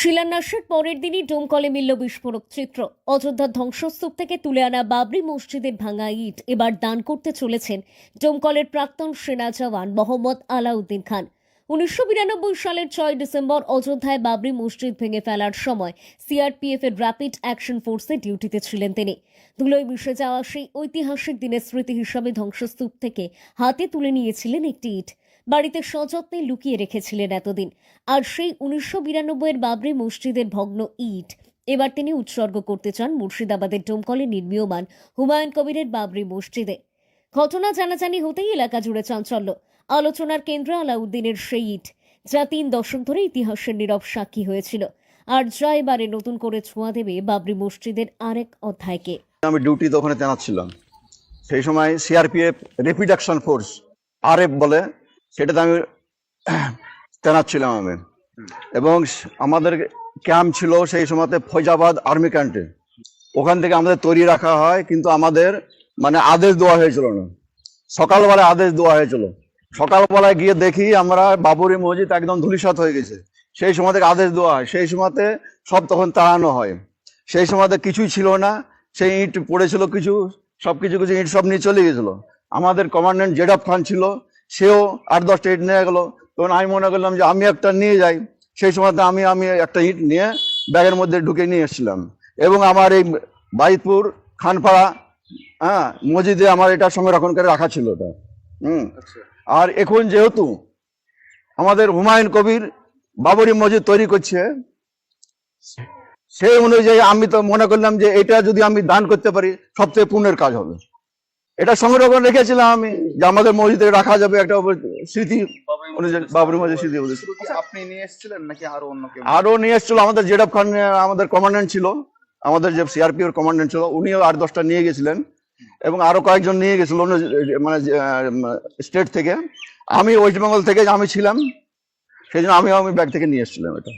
সর্বনাশের পরের দিনই ডোমকলে মিলল বিস্ফোরক চিত্র। অযোধ্যার ধ্বংসস্তূপ থেকে তুলে আনা বাবরি মসজিদের ভাঙা ইট এবার দান করতে চলেছেন ডোমকলের প্রাক্তন সেনা জওয়ান মোহাম্মদ আলাউদ্দিন খান। উনিশশো বিরানব্বই সালের ছয় ডিসেম্বর অযোধ্যায় বাবরি মসজিদ ভেঙে ফেলার সময় সিআরপিএফ এর র্যাপিড অ্যাকশন ফোর্সে ডিউটিতে ছিলেন তিনি। ধুলোয় মিশে যাওয়া সেই ঐতিহাসিক দিনের স্মৃতি হিসাবে ধ্বংসস্তূপ থেকে হাতে তুলে নিয়েছিলেন একটি ইট। বাড়িতে সযত্নে লুকিয়ে রেখেছিলেন এতদিন। আর সেই উনিশশো বিরানব্বইয়ের বাবরি মসজিদের ভগ্ন ইট। এবার তিনি উৎসর্গ করতে চান মুর্শিদাবাদের ডোমকলে নির্মীয়মান হুমায়ুন কবিরের বাবরি মসজিদে। ঘটনা জানাজানি হতেই এলাকা জুড়ে চাঞ্চল্য। আলোচনার কেন্দ্র আলাউদ্দিনের সেই ইট, যা তিন দশক ধরে ইতিহাসের নীরব সাক্ষী হয়েছিল। আর যা এবারে নতুন করে ছোঁয়া দেবে বাবরি মসজিদের আরেক অধ্যায়কে। আমি ডিউটিতে ওখানে তৈনাত ছিলাম সেই সময় সিআরপিএফ রেপিড অ্যাকশন ফোর্স আর বলে সেটাতে আমি তৈনাত আমি। এবং আমাদের ক্যাম্প ছিল সেই সময়তে ফৈজাবাদ আর্মি ক্যাম্পে ওখান থেকে আমাদের তৈরি রাখা হয়, কিন্তু আমাদের মানে আদেশ দেওয়া হয়েছিল না। সকালবেলায় আদেশ দেওয়া হয়েছিল। সকালবেলায় গিয়ে দেখি আমরা বাবরি মসজিদ একদম ধুলিসাত হয়ে গেছে। সেই সময় থেকে আদেশ দেওয়া হয়। সেই সময়তে সব তখন তাড়ানো হয়। সেই সময়তে কিছুই ছিল না। সেই ইট পড়েছিল কিছু সব কিছু কিছু ইট সব নিয়ে চলে গেছিল। আমাদের কমান্ডেন্ট জেডাব খান ছিল। সেও আট দশটা ইট নিয়ে গেলো। তখন আমি মনে করলাম যে আমি একটা নিয়ে যাই। সেই সময়তে আমি আমি একটা ইট নিয়ে ব্যাগের মধ্যে ঢুকে নিয়ে এসেছিলাম। এবং আমার এই বাইতপুর খানপাড়া হ্যাঁ মসজিদে আমার এটা সংরক্ষণ করে রাখা ছিল ওটা। হুম। আর এখন যেহেতু আমাদের হুমায়ুন কবির বাবরি মসজিদ তৈরি করছে সেই অনুযায়ী আমি তো মনে করলাম যে এটা যদি আমি দান করতে পারি সবচেয়ে পুণ্যের কাজ হবে। এটা সংরক্ষণ রেখেছিলাম আমি যে আমাদের মসজিদে রাখা যাবে একটা স্মৃতি বাবরি মসজিদ। স্মৃতি আপনি নিয়ে এসেছিলেন নাকি আরও অন্য আরও নিয়ে এসেছিল আমাদের জেডাব খান আমাদের কমান্ডেন্ট ছিল আমাদের যে সিআরপি এর কমান্ডেন্ট ছিল উনিও আট দশটা নিয়ে গেছিলেন এবং আরও কয়েকজন নিয়ে গেছিল মানে স্টেট থেকে। আমি ওয়েস্ট বেঙ্গল থেকে আমি ছিলাম সেই জন্য আমি আমি ব্যাগ থেকে নিয়ে এসেছিলাম এটা।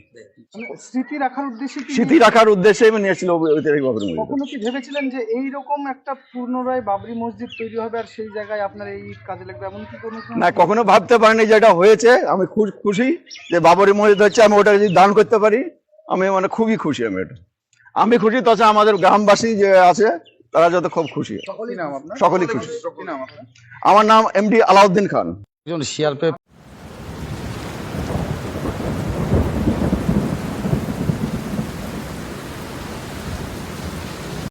মানে স্মৃতি রাখার উদ্দেশ্যে স্মৃতি রাখার উদ্দেশ্যে আমি নিয়ে এসেছিল ঐতিহাসিক বাবরি মসজিদ। কখনো কি ভেবেছিলেন যে এই রকম একটা পুনরায় বাবরি মসজিদ তৈরি হবে আর সেই জায়গায় আপনার এই কাজে লাগবে? এমন কি কোনো না কখনো ভাবতে পারিনি যে এটা হয়েছে। আমি খুব খুশি যে বাবরি মসজিদ হচ্ছে আমি ওটা যদি দান করতে পারি আমি মানে খুবই খুশি আমি এটা। আমি খুশি তাছাড়া আমাদের গ্রামবাসী যে আছে তারা যত খুব খুশি। নাম আপনার? সকলেই খুশি। কি নাম আপনার? আমার নাম এমডি আলাউদ্দিন খান। একজন সিআরপিএফ